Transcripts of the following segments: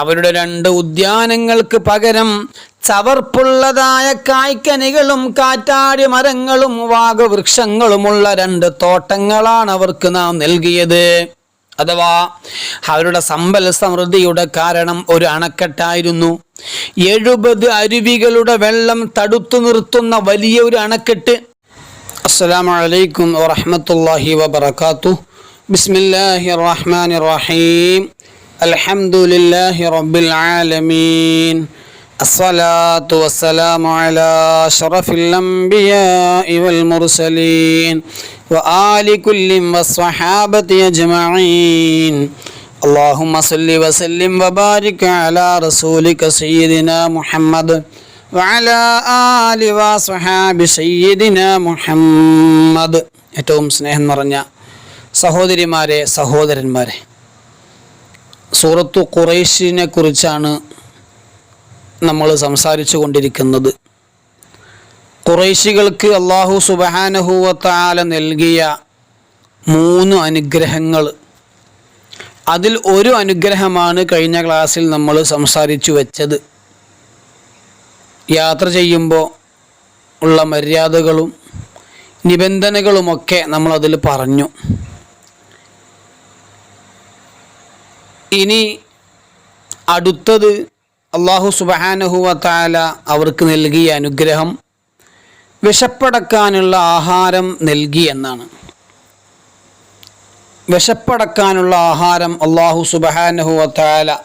അവരുടെ രണ്ട് ഉദ്യാനങ്ങൾക്ക് പകരം ചവർപ്പുള്ളതായ കായ്ക്കനികളും കാറ്റാടി മരങ്ങളും വാഗവൃക്ഷങ്ങളുമുള്ള രണ്ട് തോട്ടങ്ങളാണ് അവർക്ക് നാം നൽകിയത്. അഥവാ അവരുടെ സമ്പൽ സമൃദ്ധിയുടെ കാരണം ഒരു അണക്കെട്ടായിരുന്നു. എഴുപത് അരുവികളുടെ വെള്ളം തടുത്തു നിർത്തുന്ന വലിയ ഒരു അണക്കെട്ട്. അസ്സലാമു അലൈക്കും വറഹ്മത്തുള്ളാഹി ബിസ്മില്ലാഹി റഹ്മാൻ റഹ്മാനിർ റഹീം അൽഹംദുലില്ലാഹി റബ്ബിൽ ആലമീൻ الصلاة والسلام على أشرف الأنبياء والمرسلين وآل كل والصحابة أجمعين اللهم صل وسلم وبارك على رسولك سيدنا محمد وعلى آل وصحاب سيدنا മുഹമ്മദ് ഏറ്റവും സ്നേഹം നിറഞ്ഞ സഹോദരിമാരെ സഹോദരന്മാരെ സൂറത്തു ഖുറൈശിനെ കുറിച്ചാണ് നമ്മൾ സംസാരിച്ചു കൊണ്ടിരിക്കുന്നത് ഖുറൈശികൾക്ക് അള്ളാഹു സുബഹാനഹൂവത്താല നൽകിയ മൂന്ന് അനുഗ്രഹങ്ങൾ. അതിൽ ഒരു അനുഗ്രഹമാണ് കഴിഞ്ഞ ക്ലാസ്സിൽ നമ്മൾ സംസാരിച്ചു വെച്ചത്. യാത്ര ചെയ്യുമ്പോൾ ഉള്ള മര്യാദകളും നിബന്ധനകളുമൊക്കെ നമ്മളതിൽ പറഞ്ഞു. ഇനി അടുത്തത് അള്ളാഹു സുബഹാനഹുവ താല അവർക്ക് നൽകിയ അനുഗ്രഹം വിശപ്പടക്കാനുള്ള ആഹാരം നൽകി എന്നാണ്. വിശപ്പടക്കാനുള്ള ആഹാരം അള്ളാഹു സുബഹാനഹുവ താല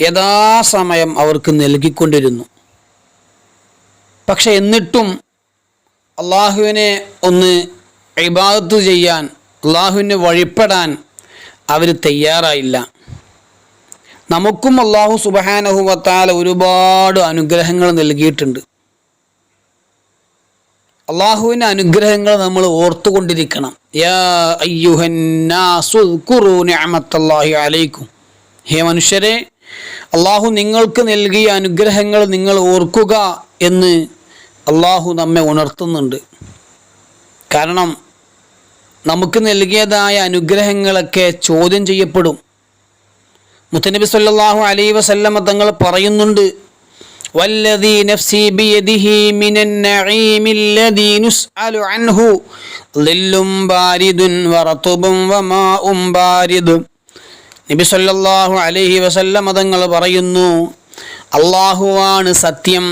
യഥാസമയം അവർക്ക് നൽകിക്കൊണ്ടിരുന്നു. പക്ഷെ എന്നിട്ടും അള്ളാഹുവിനെ ഒന്ന് ഇബാദത്ത് ചെയ്യാൻ അള്ളാഹുവിനെ വഴിപ്പെടാൻ അവർ തയ്യാറായില്ല. നമുക്കും അള്ളാഹു സുബഹാനഹുവത്താല ഒരുപാട് അനുഗ്രഹങ്ങൾ നൽകിയിട്ടുണ്ട്. അള്ളാഹുവിന്റെ അനുഗ്രഹങ്ങൾ നമ്മൾ ഓർത്തുകൊണ്ടിരിക്കണം. അലൈക്കും. ഹേ മനുഷ്യരെ അള്ളാഹു നിങ്ങൾക്ക് നൽകിയ അനുഗ്രഹങ്ങൾ നിങ്ങൾ ഓർക്കുക എന്ന് അള്ളാഹു നമ്മെ ഉണർത്തുന്നുണ്ട്. കാരണം നമുക്ക് നൽകിയതായ അനുഗ്രഹങ്ങളൊക്കെ ചോദ്യം ചെയ്യപ്പെടും. മുത്തനബി സല്ലല്ലാഹു അലൈ വസല്ലമ തങ്ങൾ പറയുന്നുണ്ട് വല്ലദീ നഫ്സി ബിയദിഹി മിനൻ നഈമിൽ ലദീ നുസ്അലു അൻഹു ളില്ലും ബാരിദുൻ വറതുബും വമാഉം ബാരിദ്. നബി സല്ലല്ലാഹു അലൈഹി വസല്ലമ തങ്ങൾ പറയുന്നു അള്ളാഹുവാണ് സത്യം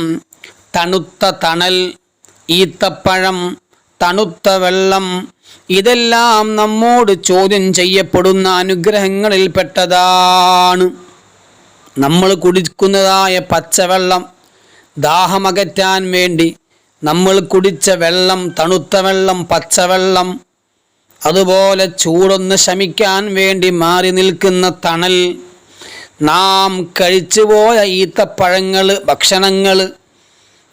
തണുത്ത തണൽ ഈത്തപ്പഴം തണുത്ത വെള്ളം ഇതെല്ലാം നമ്മോട് ചോദ്യം ചെയ്യപ്പെടുന്ന അനുഗ്രഹങ്ങളിൽപ്പെട്ടതാണ് നമ്മൾ കുടിക്കുന്നതായ പച്ചവെള്ളം ദാഹമകറ്റാൻ വേണ്ടി നമ്മൾ കുടിച്ച വെള്ളം തണുത്ത വെള്ളം പച്ചവെള്ളം അതുപോലെ ചൂടൊന്ന് ശമിക്കാൻ വേണ്ടി മാറി നിൽക്കുന്ന തണൽ നാം കഴിച്ചുപോയ ഈത്തപ്പഴങ്ങൾ ഭക്ഷണങ്ങൾ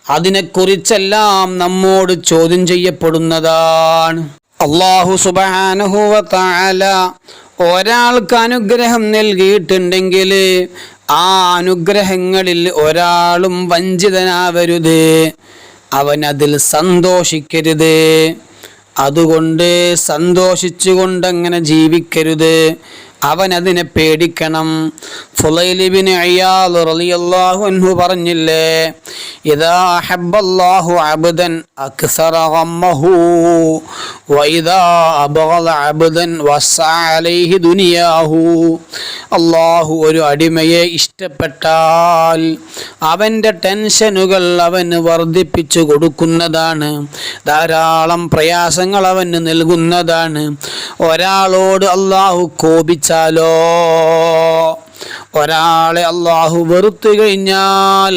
അതിനെക്കുറിച്ചെല്ലാം നമ്മോട് ചോദ്യം ചെയ്യപ്പെടുന്നതാണ്. അള്ളാഹു സുബാനുഹുവല ഒരാൾക്ക് അനുഗ്രഹം നൽകിയിട്ടുണ്ടെങ്കിൽ ആ അനുഗ്രഹങ്ങളിൽ ഒരാളും വഞ്ചിതനാവരുത്. അവൻ അതിൽ സന്തോഷിക്കരുത്. അതുകൊണ്ട് സന്തോഷിച്ചുകൊണ്ടങ്ങനെ ജീവിക്കരുത്. അവൻ അതിനെ പേടിക്കണം ഫുലൈലിബിന് അയ്യാൽ റളിയല്ലാഹു അൻഹു പറഞ്ഞില്ലേ ഇദാ അഹബ്ബല്ലാഹു അബ്ദൻ അക്സറ ഗമ്മഹു വഇദാ അബ്ഗള അബ്ദൻ വസ്അ അലൈഹി ദുനിയാഹു. അല്ലാഹു ഒരു അടിമയെ ഇഷ്ടപ്പെട്ടാൽ അവന്റെ ടെൻഷനുകൾ അവന് വർദ്ധിപ്പിച്ചു കൊടുക്കുന്നതാണ്. ധാരാളം പ്രയാസങ്ങൾ അവന് നൽകുന്നതാണ്. ഒരാളോട് അള്ളാഹു കോപിച്ചാലോ ഒരാളെ അള്ളാഹു വെറുത്തു കഴിഞ്ഞാൽ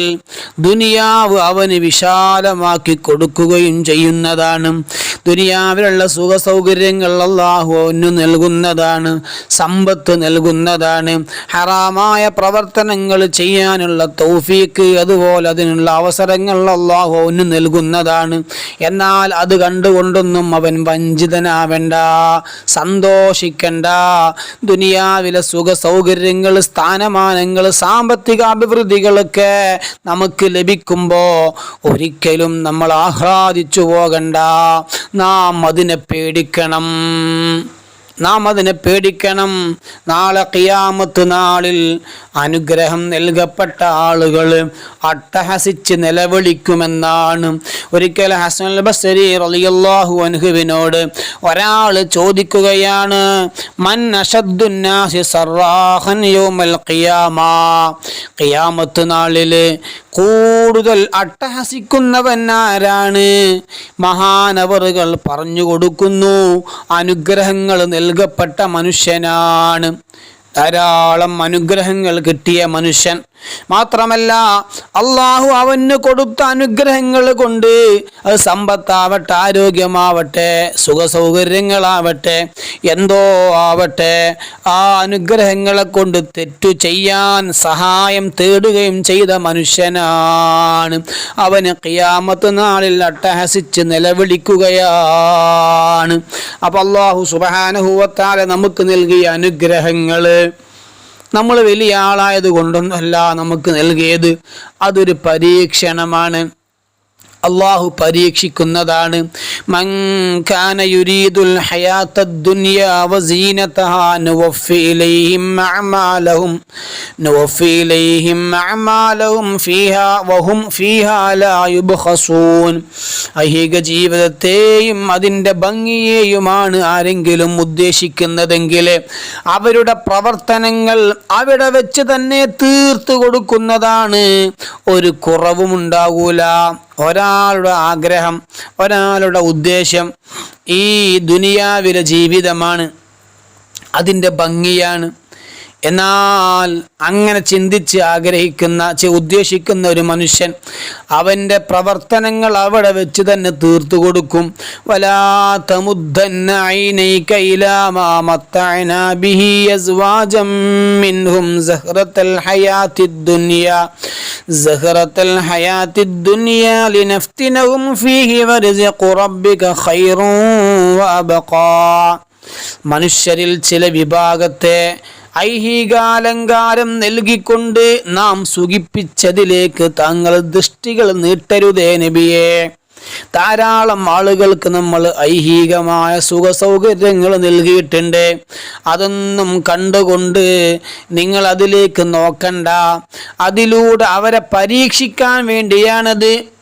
ദുനിയാവ് അവന് വിശാലമാക്കി കൊടുക്കുകയും ചെയ്യുന്നതാണ്. ദുനിയാവിലുള്ള സുഖ സൗകര്യങ്ങൾ അള്ളാഹുവിന് നൽകുന്നതാണ് സമ്പത്ത് നൽകുന്നതാണ്. ഹറാമായ പ്രവർത്തനങ്ങൾ ചെയ്യാനുള്ള തൗഫീക്ക് അതുപോലെ അതിനുള്ള അവസരങ്ങൾ അള്ളാഹുവിന് നൽകുന്നതാണ്. എന്നാൽ അത് കണ്ടുകൊണ്ടൊന്നും അവൻ വഞ്ചിതനാവേണ്ട സന്തോഷിക്കണ്ട. ദുനിയാവിലെ സുഖ സൗകര്യങ്ങൾ സ്ഥാനമാനങ്ങൾ സാമ്പത്തിക അഭിവൃദ്ധികളൊക്കെ നമുക്ക് ലഭിക്കുമ്പോൾ ഒരിക്കലും നമ്മൾ ആഹ്ലാദിച്ചു പോകണ്ട. നാം അതിനെ പേടിക്കണം. നാം അതിനെ പേടിക്കണം. നാളെ കിയാമത്ത് നാളിൽ അനുഗ്രഹം നൽകപ്പെട്ട ആളുകൾ അട്ടഹസിച്ച് നിലവിളിക്കുമെന്നാണ്. ഒരിക്കൽ ഹസൻ ബസരി റലിയല്ലാഹു അനുഹുവിനോട് ഒരാൾ ചോദിക്കുകയാണ് മൻ അഷദ്ദുന്നാസി സറാഹൻ യൗമൽ ഖിയാമ? ഖിയാമത്ത് നാളിൽ കൂടുതൽ അട്ടഹസിക്കുന്നവൻ ആരാണ്? മഹാനവറുകൾ പറഞ്ഞു കൊടുക്കുന്നു അനുഗ്രഹങ്ങൾ നൽകപ്പെട്ട മനുഷ്യനാണ്. ധാരാളം അനുഗ്രഹങ്ങൾ കിട്ടിയ മനുഷ്യൻ. മാത്രമല്ല അള്ളാഹു അവന് കൊടുത്ത അനുഗ്രഹങ്ങൾ കൊണ്ട് അത് സമ്പത്താവട്ടെ ആരോഗ്യമാവട്ടെ സുഖസൗകര്യങ്ങളാവട്ടെ എന്തോ ആവട്ടെ ആ അനുഗ്രഹങ്ങളെ കൊണ്ട് തെറ്റു ചെയ്യാൻ സഹായം തേടുകയും ചെയ്ത മനുഷ്യനാണ്. അവന് കിയാമത്ത് നാളിൽ അട്ടഹസിച്ച് നിലവിളിക്കുകയാണ്. അപ്പം അള്ളാഹു സുബാനുഭവത്താലെ നമുക്ക് നൽകിയ അനുഗ്രഹങ്ങൾ നമ്മൾ വലിയ ആളായത് കൊണ്ടൊന്നല്ല നമുക്ക് നൽകിയത്. അതൊരു പരീക്ഷണമാണ്. അള്ളാഹു പരീക്ഷിക്കുന്നതാണ്. ഐഹിക ജീവിതത്തെയും അതിന്റെ ഭംഗിയെയുമാണ് ആരെങ്കിലും ഉദ്ദേശിക്കുന്നതെങ്കിൽ അവരുടെ പ്രവർത്തനങ്ങൾ അവിടെ വെച്ച് തന്നെ തീർത്തു കൊടുക്കുന്നതാണ്. ഒരു കുറവും ഉണ്ടാകൂല ഒരാളുടെ ആഗ്രഹം ഒരാളുടെ ഉദ്ദേശം ഈ ദുനിയാവിലെ ജീവിതമാണ്. അതിന്റെ ഭംഗിയാണ്. എന്നാൽ അങ്ങനെ ചിന്തിച്ച് ആഗ്രഹിക്കുന്ന ഉദ്ദേശിക്കുന്ന ഒരു മനുഷ്യൻ അവന്റെ പ്രവർത്തനങ്ങൾ അവിടെ വെച്ച് തന്നെ തീർത്തു കൊടുക്കും. അസ്വാജം മിൻഹും ദുനിയാ. ദുനിയാ ഫീഹി റബ്ബിക വഅബഖാ മനുഷ്യരിൽ ചില വിഭാഗത്തെ ഐഹികാലങ്കാരം നൽകിക്കൊണ്ട് നാം സുഖിപ്പിച്ചതിലേക്ക് താങ്കൾ ദൃഷ്ടികൾ നീട്ടരുതേ നബിയെ. ധാരാളം ആളുകൾക്ക് നമ്മൾ ഐഹികമായ സുഖ സൗകര്യങ്ങൾ നൽകിയിട്ടുണ്ട്. അതൊന്നും കണ്ടുകൊണ്ട് നിങ്ങൾ അതിലേക്ക് നോക്കണ്ട. അതിലൂടെ അവരെ പരീക്ഷിക്കാൻ വേണ്ടിയാണത്.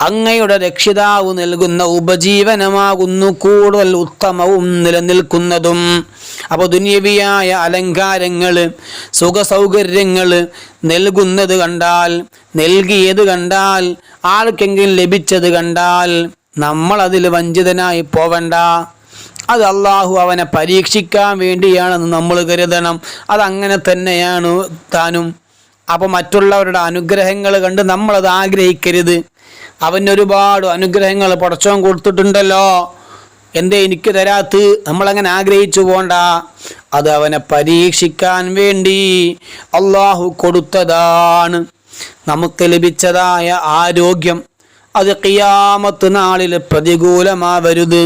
അങ്ങയുടെ രക്ഷിതാവ് നൽകുന്ന ഉപജീവനമാകുന്നു കൂടുതൽ ഉത്തമവും നിലനിൽക്കുന്നതും. അപ്പോൾ ദുന്യവിയായ അലങ്കാരങ്ങൾ സുഖസൗകര്യങ്ങൾ നൽകുന്നത് കണ്ടാൽ നൽകിയത് കണ്ടാൽ ആർക്കെങ്കിലും ലഭിച്ചത് കണ്ടാൽ നമ്മൾ അതിൽ വഞ്ചിതനായി പോവണ്ട. അത് അള്ളാഹു അവനെ പരീക്ഷിക്കാൻ വേണ്ടിയാണെന്ന് നമ്മൾ കരുതണം. അതങ്ങനെ തന്നെയാണ് താനും. അപ്പോൾ മറ്റുള്ളവരുടെ അനുഗ്രഹങ്ങൾ കണ്ട് നമ്മളത് ആഗ്രഹിക്കരുത്. അവന് ഒരുപാട് അനുഗ്രഹങ്ങൾ പടച്ചോൻ കൊടുത്തിട്ടുണ്ടല്ലോ. എന്തേ എനിക്ക് തരാത്ത്? നമ്മളങ്ങനെ ആഗ്രഹിച്ചു പോണ്ട. അത് അവനെ പരീക്ഷിക്കാൻ വേണ്ടി അള്ളാഹു കൊടുത്തതാണ്. നമുക്ക് ലഭിച്ചതായ ആരോഗ്യം. അത് കിയാമത്ത് നാളിൽ പ്രതികൂലമാവരുത്.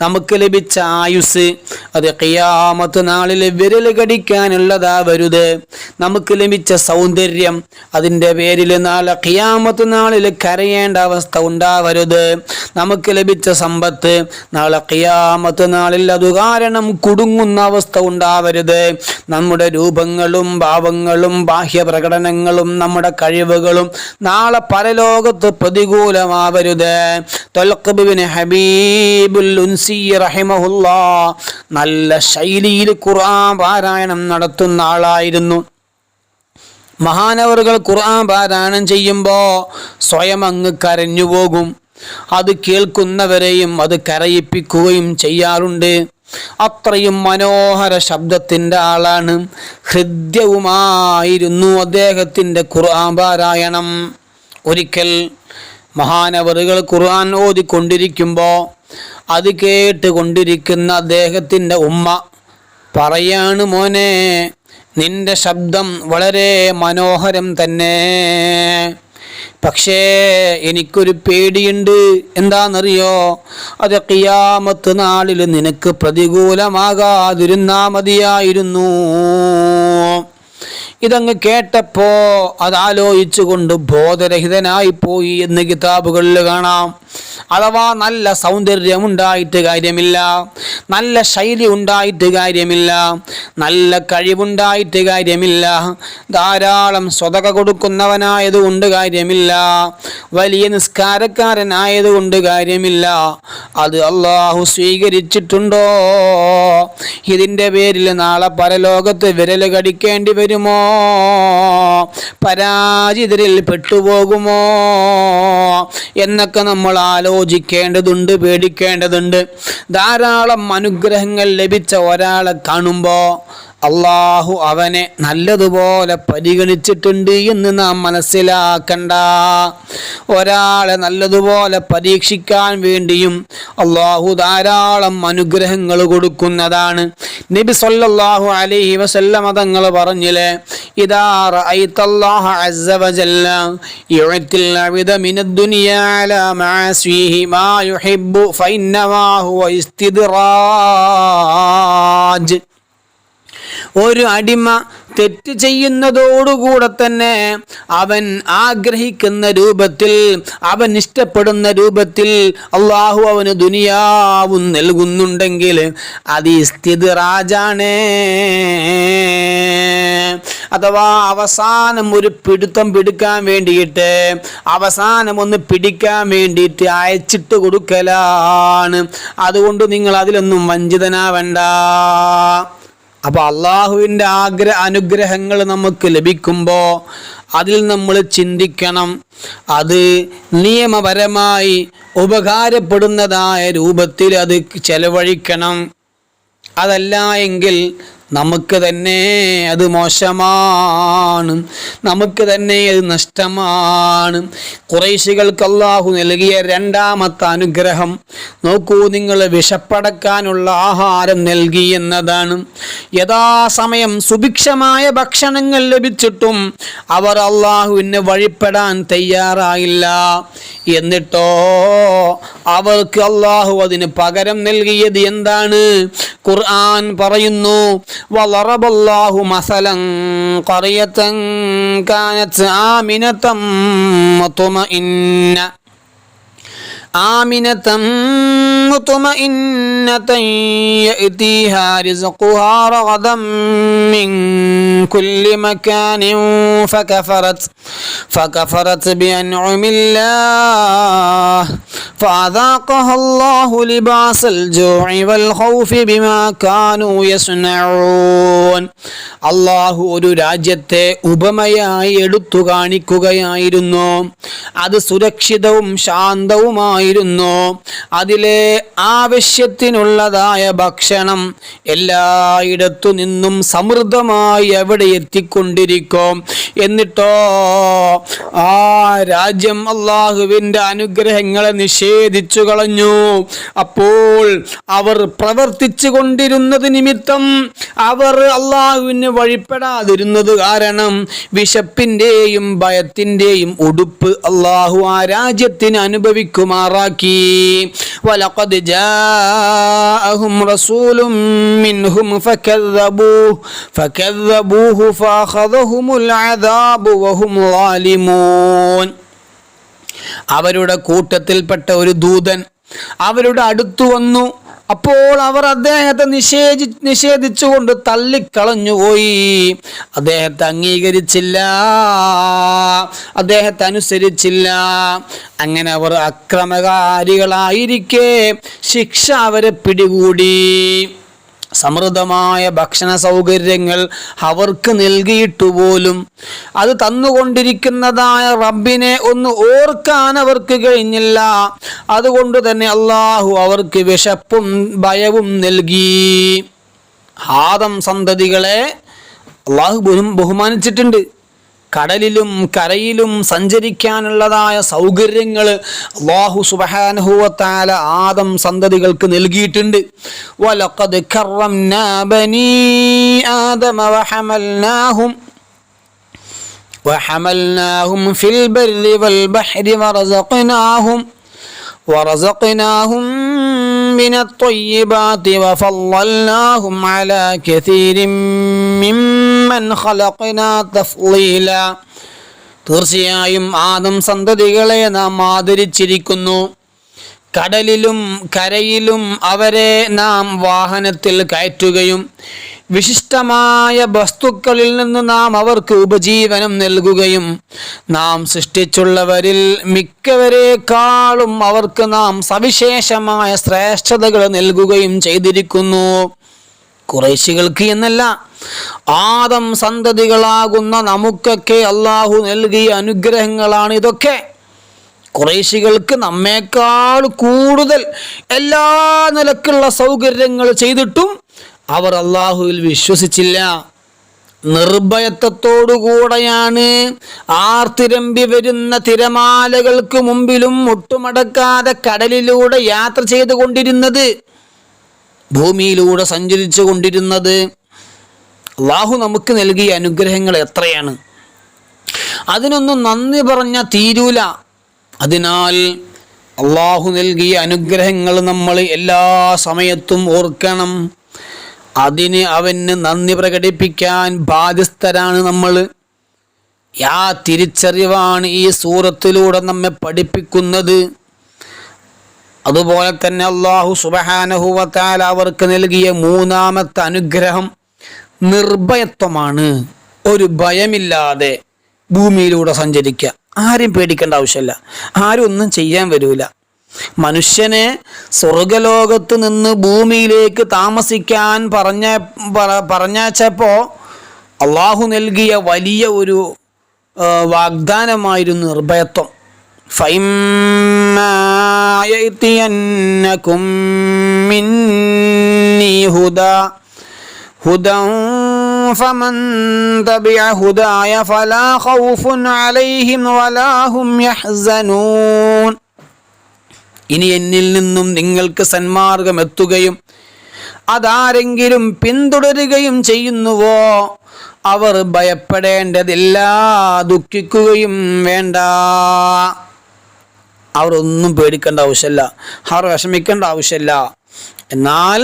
നമുക്ക് ലഭിച്ച ആയുസ് അത് കിയാമത്ത് നാളിൽ വിരൽ കടിക്കാനുള്ളതാവരുത്. നമുക്ക് ലഭിച്ച സൗന്ദര്യം അതിന്റെ പേരിൽ നാളെ കിയാമത്ത് നാളിൽ കരയേണ്ട അവസ്ഥ ഉണ്ടാവരുത്. നമുക്ക് ലഭിച്ച സമ്പത്ത് നാളെ കിയാമത്ത് നാളിൽ അത് കാരണം കുടുങ്ങുന്ന അവസ്ഥ ഉണ്ടാവരുത്. നമ്മുടെ രൂപങ്ങളും ഭാവങ്ങളും ബാഹ്യ പ്രകടനങ്ങളും നമ്മുടെ കഴിവുകളും നാളെ പരലോകത്ത് പ്രതികൂലമാവരുത് റഹിമഹുല്ലാ. നല്ല ശൈലിയിൽ ഖുർആൻ പാരായണം നടത്തുന്ന ആളായിരുന്നു. മഹാനവറുകൾ ഖുർആൻ പാരായണം ചെയ്യുമ്പോൾ സ്വയം അങ്ങ് കരഞ്ഞു പോകും. അത് കേൾക്കുന്നവരെയും അത് കരയിപ്പിക്കുകയും ചെയ്യാറുണ്ട്. അത്രയും മനോഹര ശബ്ദത്തിന്റെ ആളാണ്. ഹൃദ്യവുമായിരുന്നു അദ്ദേഹത്തിന്റെ ഖുർആൻ പാരായണം. ഒരിക്കൽ മഹാനവറുകൾ ഖുർആൻ ഓതിക്കൊണ്ടിരിക്കുമ്പോൾ അത് കേട്ടുകൊണ്ടിരിക്കുന്ന അദ്ദേഹത്തിന്റെ ഉമ്മ പറയാണ് മോനെ നിന്റെ ശബ്ദം വളരെ മനോഹരം തന്നെ. പക്ഷേ എനിക്കൊരു പേടിയുണ്ട്. എന്താണെന്നറിയോ? അത് കിയാമത്ത് നാളിൽ നിനക്ക് പ്രതികൂലമാകാതിരുന്നാ മതിയായിരുന്നു. ഇതങ്ങ് കേട്ടപ്പോ അത് ആലോചിച്ചുകൊണ്ട് ബോധരഹിതനായി പോയി എന്ന് കിതാബുകളിൽ കാണാം. അഥവാ നല്ല സൗന്ദര്യം ഉണ്ടായിട്ട് കാര്യമില്ല. നല്ല ശൈലി ഉണ്ടായിട്ട് കാര്യമില്ല. നല്ല കഴിവുണ്ടായിട്ട് കാര്യമില്ല. ധാരാളം സ്വതക കൊടുക്കുന്നവനായതുകൊണ്ട് കാര്യമില്ല. വലിയ നിസ്കാരക്കാരനായതുകൊണ്ട് കാര്യമില്ല. അത് അള്ളാഹു സ്വീകരിച്ചിട്ടുണ്ടോ? ഇതിന്റെ പേരിൽ നാളെ പരലോകത്ത് വിരൽ കടിക്കേണ്ടി വരുമോ? പരാജിതരിൽ പെട്ടുപോകുമോ എന്നൊക്കെ നമ്മൾ ആലോചിക്കേണ്ടതുണ്ട് പേടിക്കേണ്ടതുണ്ട്. ധാരാളം അനുഗ്രഹങ്ങൾ ലഭിച്ച ഒരാളെ കാണുമ്പോൾ അള്ളാഹു അവനെ നല്ലതുപോലെ പരിഗണിച്ചിട്ടുണ്ട് എന്ന് നാം മനസ്സിലാക്കണ്ട. ഒരാളെ നല്ലതുപോലെ പരീക്ഷിക്കാൻ വേണ്ടിയും അള്ളാഹു ധാരാളം അനുഗ്രഹങ്ങൾ കൊടുക്കുന്നതാണ്. നബി സല്ലല്ലാഹു അലൈഹി വസല്ല മതങ്ങൾ പറഞ്ഞില്ലേ മിനദ് ദുനിയാ അലാ മാ ഒരു അടിമ തെറ്റ് ചെയ്യുന്നതോടുകൂടെ തന്നെ അവൻ ആഗ്രഹിക്കുന്ന രൂപത്തിൽ അവൻ ഇഷ്ടപ്പെടുന്ന രൂപത്തിൽ അള്ളാഹു അവന് ദുനിയാവും നൽകുന്നുണ്ടെങ്കിൽ അത് സ്ഥിതി രാജാണ് അഥവാ അവസാനം ഒരു പിടുത്തം പിടിക്കാൻ വേണ്ടിയിട്ട് അവസാനം ഒന്ന് പിടിക്കാൻ വേണ്ടിയിട്ട് അയച്ചിട്ട് കൊടുക്കലാണ്. അതുകൊണ്ട് നിങ്ങൾ അതിലൊന്നും വഞ്ചിതനാവണ്ട. അപ്പോൾ അള്ളാഹുവിന്റെ ആഗ്രഹ അനുഗ്രഹങ്ങൾ നമുക്ക് ലഭിക്കുമ്പോൾ അതിൽ നമ്മൾ ചിന്തിക്കണം. അത് നിയമപരമായി ഉപകാരപ്പെടുന്നതായ രൂപത്തിൽ അത് ചെലവഴിക്കണം. അതല്ല എങ്കിൽ നമുക്ക് തന്നെ അത് മോശമാണ്. നമുക്ക് തന്നെ അത് നഷ്ടമാണ്. കുറേശികൾക്ക് അള്ളാഹു നൽകിയ രണ്ടാമത്തെ അനുഗ്രഹം നോക്കൂ നിങ്ങൾ വിഷപ്പടക്കാനുള്ള ആഹാരം നൽകി എന്നതാണ്. യഥാസമയം സുഭിക്ഷമായ ഭക്ഷണങ്ങൾ ലഭിച്ചിട്ടും അവർ അള്ളാഹുവിന് വഴിപ്പെടാൻ തയ്യാറായില്ല. എന്നിട്ടോ അവർക്ക് അള്ളാഹു അതിന് പകരം നൽകിയത് എന്താണ്? ഖുർആൻ പറയുന്നു وضرب الله مثلا قرية كانت آمنة مطمئنة آمنة مطمئنة يأتيها رزقها رغدا من كل مكان فكفرت فكفرت بأنعم الله فأذاقها الله لباس الجوع والخوف بما كانوا يصنعون അള്ളാഹു ഒരു രാജ്യത്തെ ഉപമയായി എടുത്തു കാണിക്കുകയായിരുന്നു അത് സുരക്ഷിതവും ശാന്തവുമായിരുന്നു അതിലെ ആവശ്യത്തിനുള്ളതായ ഭക്ഷണം എല്ലായിടത്തു നിന്നും സമൃദ്ധമായി എവിടെ എത്തിക്കൊണ്ടിരിക്കും. എന്നിട്ടോ ആ രാജ്യം അള്ളാഹുവിന്റെ അനുഗ്രഹങ്ങളെ നിഷേധിച്ചു കളഞ്ഞു. അപ്പോൾ അവർ പ്രവർത്തിച്ചു കൊണ്ടിരുന്നത് നിമിത്തം അവർ അള്ളാഹുവിന് വഴിപ്പെടാതിരുന്നത് കാരണം വിശപ്പിന്റെയും ഭയത്തിന്റെയും ഉടുപ്പ് അള്ളാഹു ആ രാജ്യത്തിന് അനുഭവിക്കുമാറാക്കി مباركين ولقد جاءهم رسول منهم فكذبوه فكذبوه فأخذهم العذاب وهم ظالمون അവരുടെ കൂട്ടത്തിൽപ്പെട്ട ഒരു ദൂതൻ അവരുടെ അടുത്തു വന്നു അപ്പോൾ അവർ അദ്ദേഹത്തെ നിഷേധി നിഷേധിച്ചുകൊണ്ട് തള്ളിക്കളഞ്ഞുപോയി. അദ്ദേഹത്തെ അംഗീകരിച്ചില്ല. അദ്ദേഹത്തെ അനുസരിച്ചില്ല. അങ്ങനെ അവർ അക്രമകാരികളായിരിക്കെ ശിക്ഷ അവരെ പിടികൂടി. സമൃദ്ധമായ ഭക്ഷണ സൗകര്യങ്ങൾ അവർക്ക് നൽകിയിട്ടു പോലും അത് തന്നുകൊണ്ടിരിക്കുന്നതായ റബ്ബിനെ ഒന്ന് ഓർക്കാൻ അവർക്ക് കഴിഞ്ഞില്ല. അതുകൊണ്ട് തന്നെ അള്ളാഹു അവർക്ക് വിശപ്പും ഭയവും നൽകി. ആദം സന്തതികളെ അള്ളാഹു ബഹു- ബഹുമാനിച്ചിട്ടുണ്ട്. കടലിലും കരയിലും സഞ്ചരിക്കാനുള്ളതായ സൗകര്യങ്ങൾ അള്ളാഹു സുബഹാനുഹൂവത്താല ആദം സന്തതികൾക്ക് നൽകിയിട്ടുണ്ട് വലഖദ് കറംനാ ബനീ ആദമ വഹമൽനാഹും وحملناهم في البر والبحر ورزقناهم ورزقناهم من الطيبات وفضلناهم على كثير ممن خلقنا تفضيلا തീർച്ചയായും ആദം സന്തതികളെ നാം ആദരിച്ചിരിക്കുന്നു കടലിലും കരയിലും അവരെ നാം വാഹനത്തിൽ കയറ്റുകയും വിശിഷ്ടമായ വസ്തുക്കളിൽ നിന്ന് നാം അവർക്ക് ഉപജീവനം നൽകുകയും നാം സൃഷ്ടിച്ചുള്ളവരിൽ മിക്കവരെക്കാളും അവർക്ക് നാം സവിശേഷമായ ശ്രേഷ്ഠതകൾ നൽകുകയും ചെയ്തിരിക്കുന്നു. കുറേശികൾക്ക് എന്നല്ല ആദം സന്തതികളാകുന്ന നമുക്കൊക്കെ അള്ളാഹു നൽകിയ അനുഗ്രഹങ്ങളാണ് ഇതൊക്കെ. കുറേശികൾക്ക് നമ്മേക്കാൾ കൂടുതൽ എല്ലാ നിലക്കുള്ള സൗകര്യങ്ങൾ ചെയ്തിട്ടും അവർ അള്ളാഹുവിൽ വിശ്വസിച്ചില്ല. നിർഭയത്വത്തോടുകൂടെയാണ് ആർത്തിരമ്പി വരുന്ന തിരമാലകൾക്ക് മുമ്പിലും ഒട്ടുമടക്കാതെ കടലിലൂടെ യാത്ര ചെയ്തുകൊണ്ടിരുന്നത്. ഭൂമിയിലൂടെ സഞ്ചരിച്ചു കൊണ്ടിരുന്നത്. അള്ളാഹു നമുക്ക് നൽകിയ അനുഗ്രഹങ്ങൾ എത്രയാണ്? അതിനൊന്നും നന്ദി പറഞ്ഞ തീരൂല. അതിനാൽ അള്ളാഹു നൽകിയ അനുഗ്രഹങ്ങൾ നമ്മൾ എല്ലാ സമയത്തും ഓർക്കണം. അതിന് അവന് നന്ദി പ്രകടിപ്പിക്കാൻ ബാധ്യസ്ഥരാണ് നമ്മൾ. ആ തിരിച്ചറിവാണ് ഈ സൂറത്തിലൂടെ നമ്മെ പഠിപ്പിക്കുന്നത്. അതുപോലെ തന്നെ അള്ളാഹു സുബഹാനഹുവത്താൽ അവർക്ക് നൽകിയ മൂന്നാമത്തെ അനുഗ്രഹം നിർഭയത്വമാണ്. ഒരു ഭയമില്ലാതെ ഭൂമിയിലൂടെ സഞ്ചരിക്കുക. ആരും പേടിക്കേണ്ട ആവശ്യമില്ല. ആരും ഒന്നും ചെയ്യാൻ വരൂല. മനുഷ്യനെ സ്വർഗലോകത്ത് നിന്ന് ഭൂമിയിലേക്ക് താമസിക്കാൻ പറഞ്ഞ പറ- പറഞ്ഞയച്ചപ്പോ അള്ളാഹു നൽകിയ വലിയ ഒരു ആ, വാഗ്ദാനമായിരുന്നു നിർഭയത്വം فإما يأتينكم مني هدى هدى فمن تبع هداي فلا خوف عليهم ولا هم يحزنون ഇനി എന്നിൽ നിന്നും നിങ്ങൾക്ക് സന്മാർഗം എത്തുകയും അതാരെങ്കിലും പിന്തുടരുകയും ചെയ്യുന്നുവോ അവർ ഭയപ്പെടേണ്ടതില്ല ദുഃഖിക്കുകയും വേണ്ട. അവർ ഒന്നും പേടിക്കേണ്ട ആവശ്യമില്ല. അവർ വിഷമിക്കേണ്ട ആവശ്യമില്ല. എന്നാൽ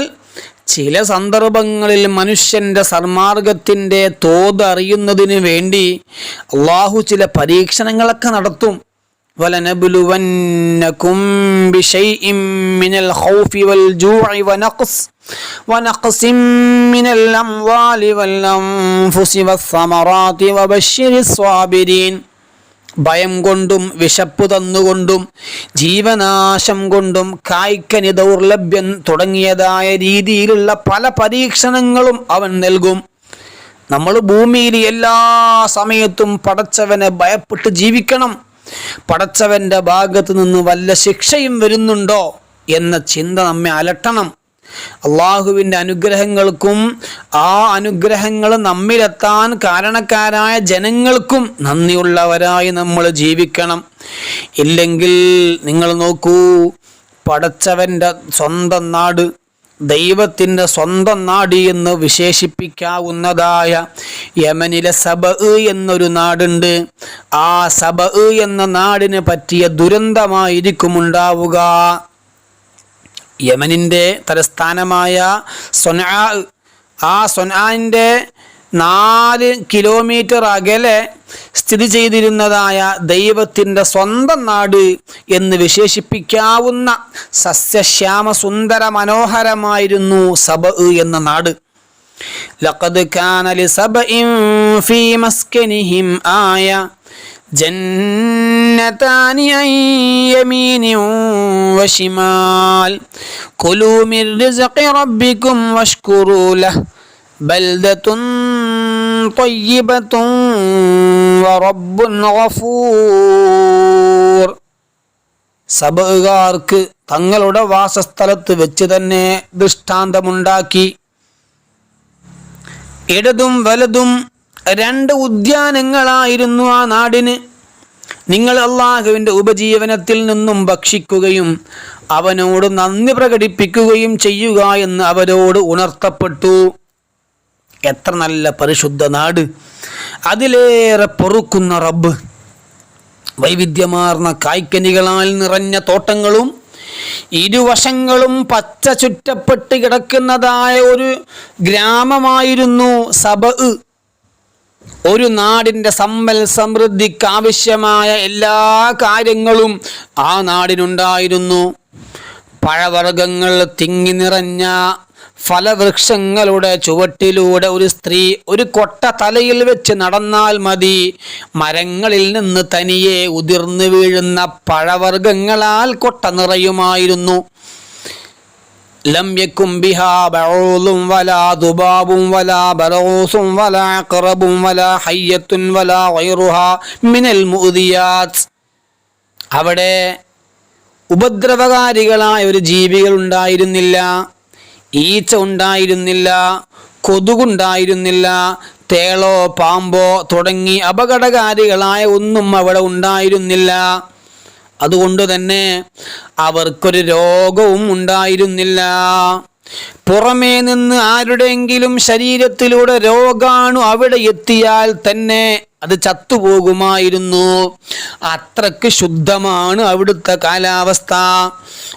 ചില സന്ദർഭങ്ങളിൽ മനുഷ്യന്റെ സന്മാർഗത്തിന്റെ തോത് അറിയുന്നതിന് വേണ്ടി അള്ളാഹു ചില പരീക്ഷണങ്ങളൊക്കെ നടത്തും. ولنبلونكم بشيء من الخوف والجوع ونقص ونقص من الأموال والأنفس والثمرات وبشر الصابرين ഭയം കൊണ്ടും വിശപ്പ് തന്നുകൊണ്ടും ജീവനാശം കൊണ്ടും കായ്ക്കനി ദൗർലഭ്യം തുടങ്ങിയതായ രീതിയിലുള്ള പല പരീക്ഷണങ്ങളും അവൻ നൽകും നമ്മൾ ഭൂമിയിൽ എല്ലാ സമയത്തും പടച്ചവനെ ഭയപ്പെട്ട് ജീവിക്കണം പടച്ചവന്റെ ഭാഗത്ത് നിന്ന് വല്ല ശിക്ഷയും വരുന്നുണ്ടോ എന്ന ചിന്ത നമ്മെ അലട്ടണം. അള്ളാഹുവിന്റെ അനുഗ്രഹങ്ങൾക്കും ആ അനുഗ്രഹങ്ങൾ നമ്മിലെത്താൻ കാരണക്കാരായ ജനങ്ങൾക്കും നന്ദിയുള്ളവരായി നമ്മൾ ജീവിക്കണം. ഇല്ലെങ്കിൽ നിങ്ങൾ നോക്കൂ പടച്ചവന്റെ സ്വന്തം നാട് ദൈവത്തിന്റെ സ്വന്തം നാട് എന്ന് വിശേഷിപ്പിക്കാവുന്നതായ യമനിലെ സബ എന്നൊരു നാടുണ്ട്. ആ സബ എന്ന നാടിന് പറ്റിയ ദുരന്തമായിരിക്കും ഉണ്ടാവുക യമനിന്റെ തലസ്ഥാനമായ സൊനാ ആ സൊനാന്റെ നാല് കിലോമീറ്റർ അകലെ സ്ഥിതി ചെയ്തിരുന്നതായ ദൈവത്തിൻ്റെ സ്വന്തം നാട് എന്ന് വിശേഷിപ്പിക്കാവുന്ന സസ്യശ്യാമ സുന്ദര മനോഹരമായിരുന്നു സബ എന്ന നാട് لقد كان لسبإ في مسكنهم آية جنتان عن يمين وشمال كلوا من رزق ربكم واشكروا له ബൽദത്തുൻ ത്വയ്യിബത്തുൻ വറബ്ബുൻ ഗഫൂർ. സബുകാർക്ക് തങ്ങളുടെ വാസസ്ഥലത്ത് വെച്ച് തന്നെ ദൃഷ്ടാന്തമുണ്ടാക്കി. ഇടതും വലതും രണ്ട് ഉദ്യാനങ്ങളായിരുന്നു ആ നാടിന്. നിങ്ങൾ അള്ളാഹുവിന്റെ ഉപജീവനത്തിൽ നിന്നും ഭക്ഷിക്കുകയും അവനോട് നന്ദി പ്രകടിപ്പിക്കുകയും ചെയ്യുക എന്ന് അവരോട് ഉണർത്തപ്പെട്ടു. എത്ര നല്ല പരിശുദ്ധ നാട്. അതിലേറെ പൊറുക്കുന്ന റബ്ബ് വൈവിധ്യമാർന്ന കായ്ക്കനികളാൽ നിറഞ്ഞ തോട്ടങ്ങളും ഇരുവശങ്ങളും പച്ച ചുറ്റപ്പെട്ട് കിടക്കുന്നതായ ഒരു ഗ്രാമമായിരുന്നു സബ ഒരു നാടിന്റെ സമ്പൽ സമൃദ്ധിക്ക് ആവശ്യമായ എല്ലാ കാര്യങ്ങളും ആ നാടിനുണ്ടായിരുന്നു. പഴവർഗങ്ങൾ തിങ്ങി നിറഞ്ഞ ഫലവൃക്ഷങ്ങളുടെ ചുവട്ടിലൂടെ ഒരു സ്ത്രീ ഒരു കൊട്ട തലയിൽ വെച്ച് നടന്നാൽ മതി. മരങ്ങളിൽ നിന്ന് തനിയെ ഉതിർന്നു വീഴുന്ന പഴവർഗങ്ങളാൽ കൊട്ട നിറയുമായിരുന്നു. ലം യക്കും ബിഹാ ബഊളും വലാ ദുബാബും വലാ ബറൂസും വലാ കറബും വലാ ഹയ്യത്തുൻ വലാ വൈറുഹ മിനൽ മുദിയാസ് അവിടെ ഉപദ്രവകാരികളായ ഒരു ജീവികൾ ഉണ്ടായിരുന്നില്ല. ഈച്ച ഉണ്ടായിരുന്നില്ല കൊതുകുണ്ടായിരുന്നില്ല തേളോ പാമ്പോ തുടങ്ങി അപകടകാരികളായ ഒന്നും അവിടെ ഉണ്ടായിരുന്നില്ല. അതുകൊണ്ട് തന്നെ അവർക്കൊരു രോഗവും ഉണ്ടായിരുന്നില്ല. പുറമേ നിന്ന് ആരുടെയെങ്കിലും ശരീരത്തിലൂടെ രോഗാണു അവിടെ എത്തിയാൽ തന്നെ അത് ചത്തുപോകുമായിരുന്നു അത്രക്ക് ശുദ്ധമാണ് അവിടുത്തെ കാലാവസ്ഥ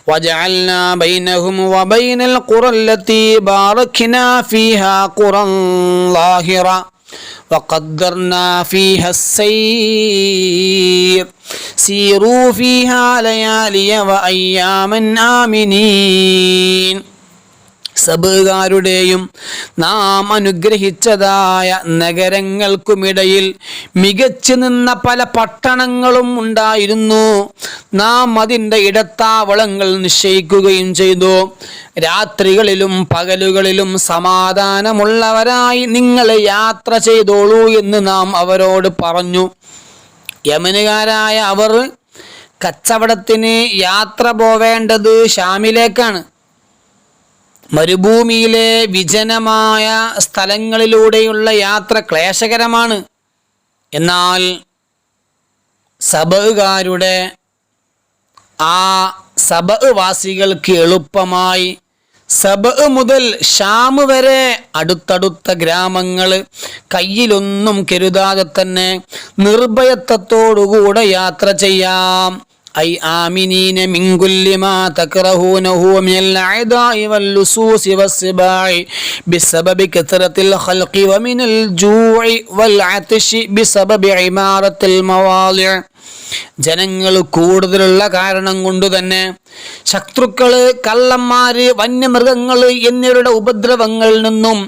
وجعلنا بينهم وبين القرى التي باركنا فيها قرى ظاهرة وقدرنا فيها السير سيروا فيها ليالي وأياما آمنين സബുകാരുടെയും നാം അനുഗ്രഹിച്ചതായ നഗരങ്ങൾക്കുമിടയിൽ മികച്ചു നിന്ന പല പട്ടണങ്ങളും ഉണ്ടായിരുന്നു. നാം അതിന്റെ ഇടത്താവളങ്ങൾ നിശ്ചയിക്കുകയും ചെയ്തു. രാത്രികളിലും പകലുകളിലും സമാധാനമുള്ളവരായി നിങ്ങൾ യാത്ര ചെയ്തോളൂ എന്ന് നാം അവരോട് പറഞ്ഞു. യമനുകാരായ അവർ കച്ചവടത്തിന് യാത്ര പോവേണ്ടത് ഷാമിലേക്കാണ്. മരുഭൂമിയിലെ വിജനമായ സ്ഥലങ്ങളിലൂടെയുള്ള യാത്ര ക്ലേശകരമാണ്. എന്നാൽ സബഹുകാരുടെ ആ സബ വാസികൾക്ക് എളുപ്പമായി സബ മുതൽ ഷാമ് വരെ അടുത്തടുത്ത ഗ്രാമങ്ങൾ കയ്യിലൊന്നും കരുതാതെ തന്നെ നിർഭയത്വത്തോടുകൂടെ യാത്ര ചെയ്യാം. أي آمنين من كل ما تكرهونه من الأعداء واللصوص والسباع بسبب كثرة الخلق ومن الجوع والعطش بسبب عمارة المواضع ജനങ്ങൾ കൂടുതലുള്ള കാരണം കൊണ്ട് തന്നെ ശത്രുക്കള് കള്ളന്മാര് വന്യമൃഗങ്ങള് എന്നിവരുടെ ഉപദ്രവങ്ങളിൽ നിന്നും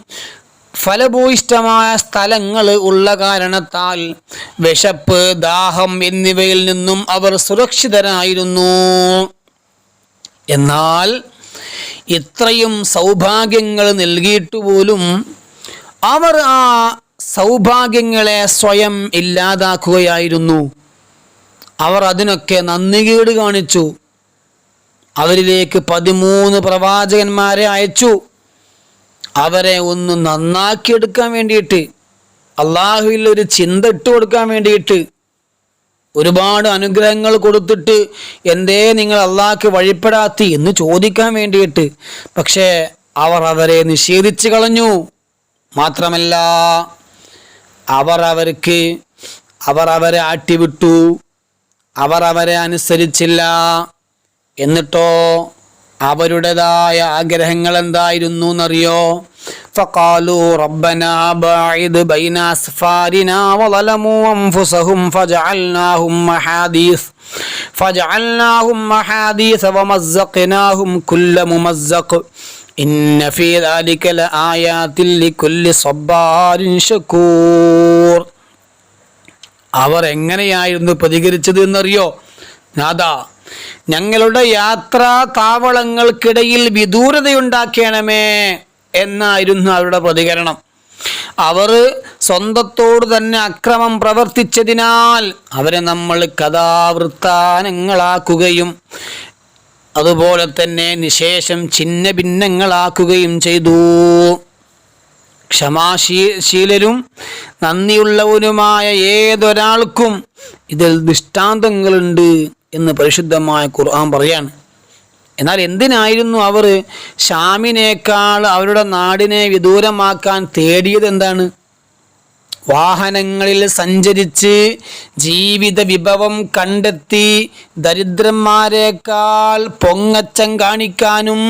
ഫലഭൂയിഷ്ടമായ സ്ഥലങ്ങൾ ഉള്ള കാരണത്താൽ വിശപ്പ് ദാഹം എന്നിവയിൽ നിന്നും അവർ സുരക്ഷിതരായിരുന്നു. എന്നാൽ ഇത്രയും സൗഭാഗ്യങ്ങൾ നൽകിയിട്ട് പോലും അവർ ആ സൗഭാഗ്യങ്ങളെ സ്വയം ഇല്ലാതാക്കുകയായിരുന്നു. അവർ അതിനൊക്കെ നന്ദികേട് കാണിച്ചു. അവരിലേക്ക് പതിമൂന്ന് പ്രവാചകന്മാരെ അയച്ചു. അവരെ ഒന്ന് നന്നാക്കിയെടുക്കാൻ വേണ്ടിയിട്ട് അള്ളാഹുവിൽ ഒരു ചിന്ത ഇട്ട് കൊടുക്കാൻ വേണ്ടിയിട്ട് ഒരുപാട് അനുഗ്രഹങ്ങൾ കൊടുത്തിട്ട് എന്തേ നിങ്ങൾ അള്ളാഹ്ക്ക് വഴിപ്പെടാത്തി എന്ന് ചോദിക്കാൻ വേണ്ടിയിട്ട് പക്ഷേ അവർ അവരെ നിഷേധിച്ചു കളഞ്ഞു. മാത്രമല്ല അവർ അവർക്ക് അവർ അവരെ ആട്ടിവിട്ടു. അവർ അവരെ അനുസരിച്ചില്ല. എന്നിട്ടോ അവരുടേതായ ആഗ്രഹങ്ങൾ എന്തായിരുന്നു എന്നറിയോ فقالوا ربنا باعد بين أسفارنا وظلموا أنفسهم فجعلناهم محاديث فجعلناهم محاديث ومزقناهم كل ممزق إن في ذلك لآيات لكل صبار شكور അവർ എങ്ങനെയായിരുന്നു പ്രതികരിച്ചത് എന്നറിയോ നാദാ ഞങ്ങളുടെ യാത്രാ താവളങ്ങൾക്കിടയിൽ വിദൂരതയുണ്ടാക്കണമേ എന്നായിരുന്നു അവരുടെ പ്രതികരണം. അവർ സ്വന്തത്തോട് തന്നെ അക്രമം പ്രവർത്തിച്ചതിനാൽ അവരെ നമ്മൾ കഥാവൃത്താനങ്ങളാക്കുകയും അതുപോലെ തന്നെ നിശേഷം ചിഹ്ന ഭിന്നങ്ങളാക്കുകയും ചെയ്തു. ക്ഷമാശീലരും നന്ദിയുള്ളവനുമായ ഏതൊരാൾക്കും ഇതിൽ ദൃഷ്ടാന്തങ്ങളുണ്ട്. എന്ന് പരിശുദ്ധമായ ഖുർആൻ പറയാണ്. എന്നാൽ എന്തിനായിരുന്നു അവർ ഷാമിനേക്കാൾ അവരുടെ നാടിനെ വിദൂരമാക്കാൻ തേടിയത് എന്താണ്? വാഹനങ്ങളിൽ സഞ്ചരിച്ച് ജീവിത വിഭവം കണ്ടെത്തി ദരിദ്രന്മാരെക്കാൾ പൊങ്ങച്ചം കാണിക്കാനും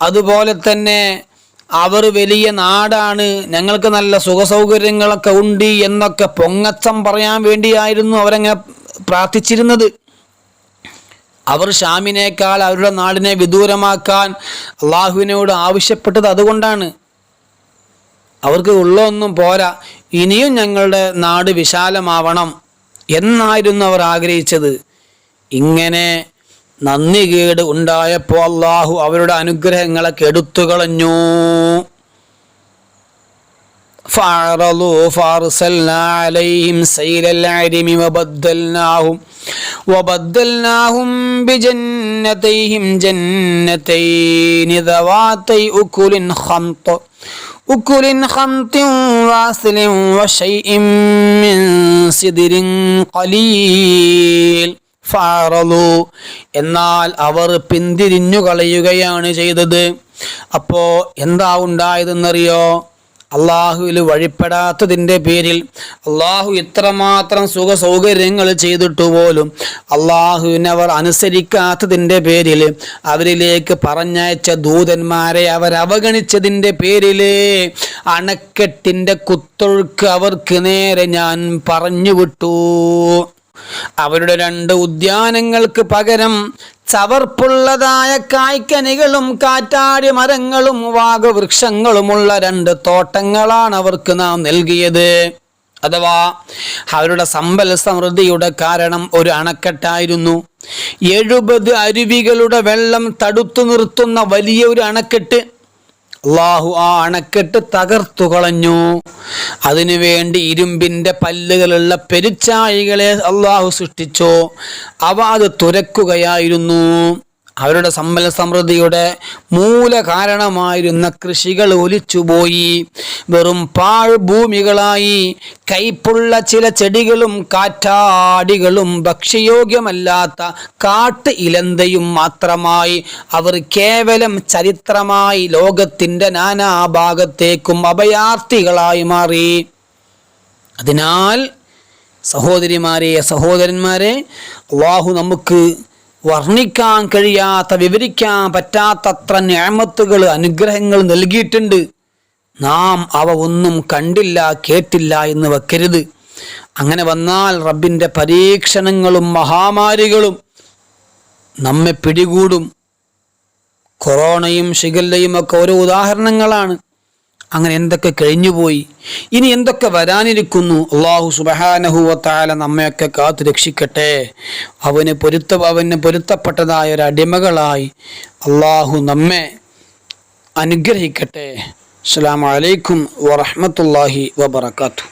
അതുപോലെ തന്നെ അവർ വലിയ നാടാണ് ഞങ്ങൾക്ക് നല്ല സുഖസൗകര്യങ്ങളൊക്കെ ഉണ്ട് എന്നൊക്കെ പൊങ്ങച്ചം പറയാൻ വേണ്ടിയായിരുന്നു അവരങ്ങനെ പ്രാർത്ഥിച്ചിരുന്നത്. അവർ ഷാമിനേക്കാൾ അവരുടെ നാടിനെ വിദൂരമാക്കാൻ അള്ളാഹുവിനോട് ആവശ്യപ്പെട്ടത് അതുകൊണ്ടാണ് അവർക്ക് ഉള്ളൊന്നും പോരാ ഇനിയും ഞങ്ങളുടെ നാട് വിശാലമാവണം എന്നായിരുന്നു അവർ ആഗ്രഹിച്ചത് ഇങ്ങനെ നന്ദികേട് ഉണ്ടായപ്പോൾ അള്ളാഹു അവരുടെ അനുഗ്രഹങ്ങളൊക്കെ എടുത്തു കളഞ്ഞു فأعرضوا فأرسلنا عليهم سيل العرم وبدلناهم وبدلناهم بجنتيهم جنتين ذواتي أكل خمط أكل خمط واصل وشيء من سدر قليل ഫാറലു എന്നാൽ അവർ പിന്തിരിഞ്ഞു കളയുകയാണ് ചെയ്തത് അപ്പോ എന്താ ഉണ്ടായതെന്നറിയോ അള്ളാഹുവിൽ വഴിപ്പെടാത്തതിന്റെ പേരിൽ അള്ളാഹു ഇത്രമാത്രം സുഖ സൗകര്യങ്ങൾ ചെയ്തിട്ടു പോലും അള്ളാഹുവിനെ അവർ അനുസരിക്കാത്തതിന്റെ പേരിൽ അവരിലേക്ക് പറഞ്ഞയച്ച ദൂതന്മാരെ അവർ അവഗണിച്ചതിന്റെ പേരിൽ അണക്കെട്ടിന്റെ കുത്തൊഴുക്ക് അവർക്ക് നേരെ ഞാൻ പറഞ്ഞു വിട്ടു അവരുടെ രണ്ട് ഉദ്യാനങ്ങൾക്ക് പകരം ചവർപ്പുള്ളതായ കായ്ക്കനികളും കാറ്റാടി മരങ്ങളും വാഗവൃക്ഷങ്ങളുമുള്ള രണ്ട് തോട്ടങ്ങളാണ് അവർക്ക് നാം നൽകിയത്. അഥവാ അവരുടെ സമ്പൽ സമൃദ്ധിയുടെ കാരണം ഒരു അണക്കെട്ടായിരുന്നു. എഴുപത് അരുവികളുടെ വെള്ളം തടുത്തു നിർത്തുന്ന വലിയ ഒരു അണക്കെട്ട് അള്ളാഹു ആ അണക്കെട്ട് തകർത്തു കളഞ്ഞു. അതിനുവേണ്ടി ഇരുമ്പിന്റെ പല്ലുകളുള്ള പെരുച്ചായികളെ അള്ളാഹു സൃഷ്ടിച്ചു. അവ അത് തുരക്കുകയായിരുന്നു. അവരുടെ സമ്പൽ സമൃദ്ധിയുടെ മൂല കാരണമായിരുന്ന കൃഷികൾ ഒലിച്ചുപോയി. വെറും പാഴ്ഭൂമികളായി കൈപ്പുള്ള ചില ചെടികളും കാറ്റാടികളും ഭക്ഷ്യയോഗ്യമല്ലാത്ത കാട്ട് ഇലന്തയും മാത്രമായി അവർ കേവലം ചരിത്രമായി ലോകത്തിന്റെ നാനാഭാഗത്തേക്കും അഭയാർത്ഥികളായി മാറി. അതിനാൽ സഹോദരിമാരെ സഹോദരന്മാരെ അള്ളാഹു നമുക്ക് വർണിക്കാൻ കഴിയാത്ത വിവരിക്കാൻ പറ്റാത്തത്ര ഞാമത്തുകൾ അനുഗ്രഹങ്ങൾ നൽകിയിട്ടുണ്ട്. നാം അവ ഒന്നും കണ്ടില്ല കേട്ടില്ല എന്ന് വെക്കരുത്. അങ്ങനെ വന്നാൽ റബ്ബിന്റെ പരീക്ഷണങ്ങളും മഹാമാരികളും നമ്മെ പിടികൂടും. കൊറോണയും ഷിഗല്ലയും ഒക്കെ ഓരോ ഉദാഹരണങ്ങളാണ്. അങ്ങനെ എന്തൊക്കെ കഴിഞ്ഞുപോയി? ഇനി എന്തൊക്കെ വരാനിരിക്കുന്നു? അള്ളാഹു സുബഹാനഹുവത്തായ നമ്മയൊക്കെ കാത്തു രക്ഷിക്കട്ടെ. അവന് പൊരുത്ത അവന് പൊരുത്തപ്പെട്ടതായ ഒരു അടിമകളായി അള്ളാഹു നമ്മെ അനുഗ്രഹിക്കട്ടെ. അസ്സാം വലൈക്കും വറഹമത്തല്ലാഹി വബർക്കാത്തു